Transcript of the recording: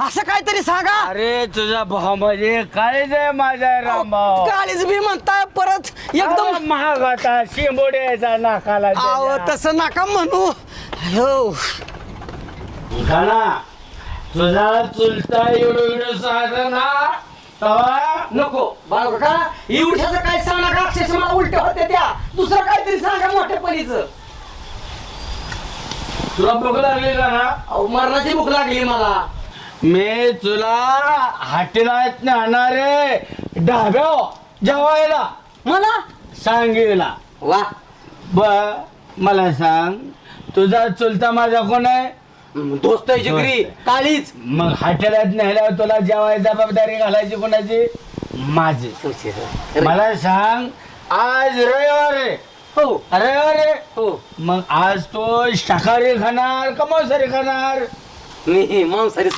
असं काहीतरी सांगा. अरे तुझा भाव म्हणजे काळीच आहे माझा रामभाऊ. काळीच बी म्हणताय परत एकदम एकदम महाग शिंबोड्याचा नाकाला आव त्याच्या. तसं नका म्हणू. हो तुझा चुलता एवढं एवढं तवा नको. बाळा का काय सांगा का अक्षरशः मला उलट होते त्या. दुसरं काहीतरी सांगा मोठ्यापणीच तुला भूक लागली का ना? अहो मरणाची भूक लागली मला. मी तुला हाटेलात नेणार रे ढाब्या जेवायला. मला? सांगेला वा. ब मला सांग तुझा चुलता माझा कोण आहे? दोस्त आहे जिगरी. काळीच. मग हाटेलात नेल्यावर तुला जेवायची जबाबदारी घालायची कोणाची? माझी. मला सांग आज रविवार आहे. हो. रविवार आहे? हो. मग आज तो शाकाहारी खाणार का मांसाहारी खाणार? मी मांसाहारी